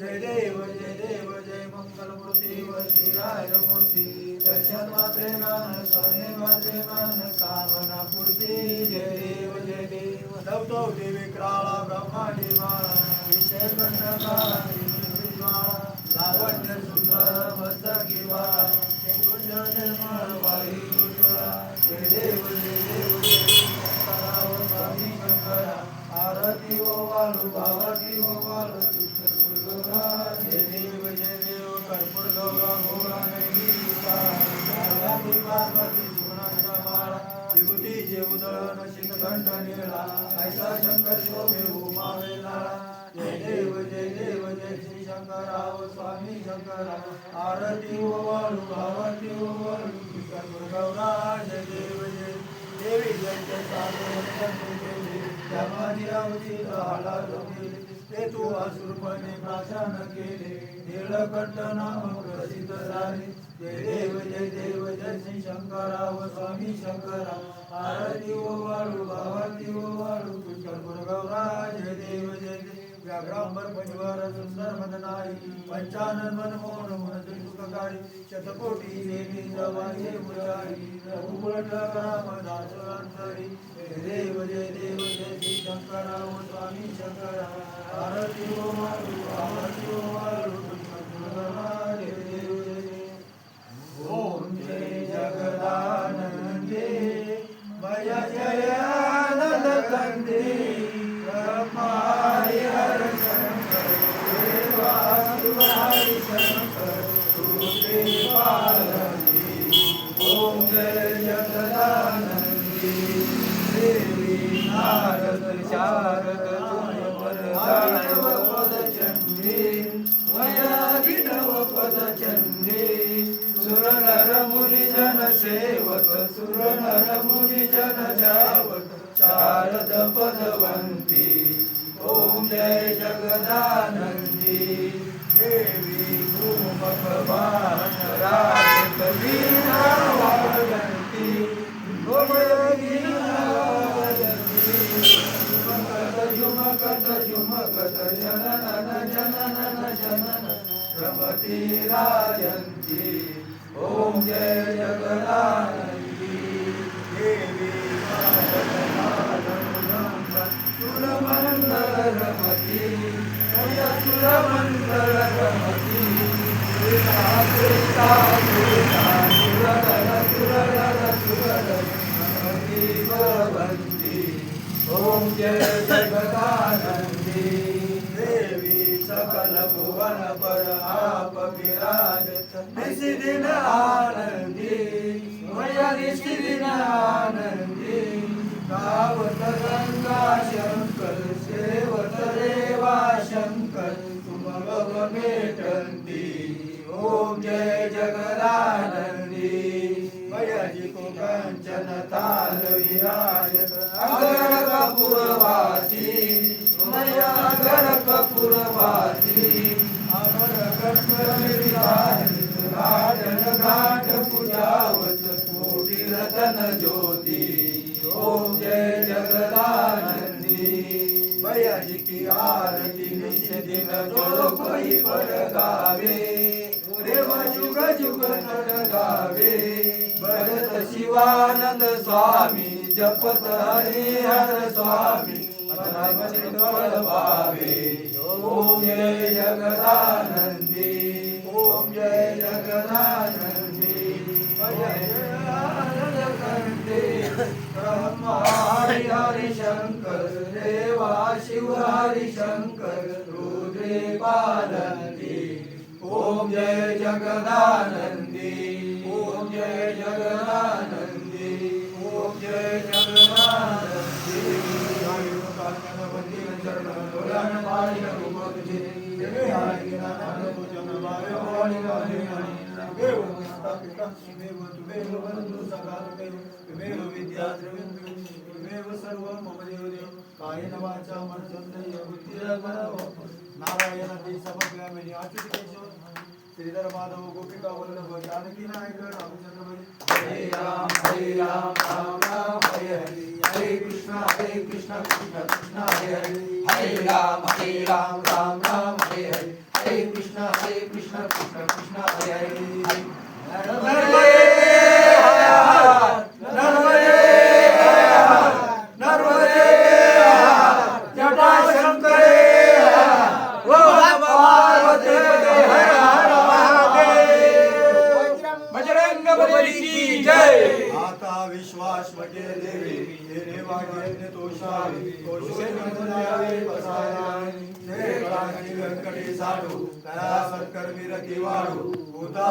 जय देव जय देव जय मंगल मूर्ती व मूर्ती दर्शन मात्रे मान सोने मात्रे मान कामना पूर्ती. जय देव जय देव. देवी क्राळा ब्रह्मांडी माळा. विषय कंठकाळा लावण्य सुंदर मस्तकी वाळा कुंज निर्मळ उज्ज्वला. जय देव जय देव आरती ओ विभूतीचे शिखंड निळा ऐसा शंकर शोभे जय देव जय देव जय श्री शंकराव स्वामी शंकरा आरती भावती गौरा जय देव जय। देवी जय ते तू असुरपणे प्राशन केले। नीलकंठ नाम प्रसिद्ध झाले जय देव जय देव जय श्री शंकराव स्वामी शंकरा आरती ओ वाळू भावाती ओ वाळू कर्पूर गौरा जय देव जय देव व्याघ्रांबर पंचवार सुंदर मदनाई पंचानन मनमोहन मन सुखकारी शतकोटी देवी जवाई मुरारी रघुकुल राम दासरांतरी जय देव जय देव जय श्री शंकराव स्वामी शंकरा आरती ओ वाळू आरती ओ वाळू सेवक सुर नर मुनि जन जावक शारद पदवंती ओम जय जगदानंदी झुमकत जनन जनन जनन रमती राजंती ओम जय जगदानंदी। देवी सुरमंगल रमती जय सुरमंगल रमती। सुरा रमती ओम जय जगदा भुवन पर आप विराजत निशिदिन आनंदी. मया दिन आनंदी गावत गंगा शंकर सेवत रेवा शंकर तुम गग मेटंती ओम जय जगदानंदी. मयाजी को कंचन ताल विराजत अगर कपूरवासी मया रतन ज्योति ओम जय जगदानंदी भैयाजी की आरती नित्य दिन जो कोई पर गावे प्रेम जुग जुग नर गावे भरत शिवानंद स्वामी जपत हरिहर स्वामी मनाची फळ पावे ओम जय जगदानंदी. शिव हरि शंकर रुद्रे पालंती ओम जय जगदानंदी ओम जय जगदानंदी ओम जय जगदानंदी विद्या सर्व मम देव देव कायेन वाचा मनसंतय बुद्धिरगणव नारायण ते समग्रामिनी अच्युत केशव श्रीधर माधव गोपिका वल्लभ जानकी नायक रामचंद्र भज हरे राम हरे राम राम राम हरे हरे हरे कृष्ण हरे कृष्ण कृष्ण कृष्ण हरे हरे हरे राम हरे राम राम राम हरे हरे हरे कृष्ण हरे कृष्ण कृष्ण कृष्ण हरे हरे हर देवी येणे वागे तोषावी तोषे नमनावे बसायावी. हे काळजी व्यंकटी साडू कया सत्कर्मी रती वाढू भूता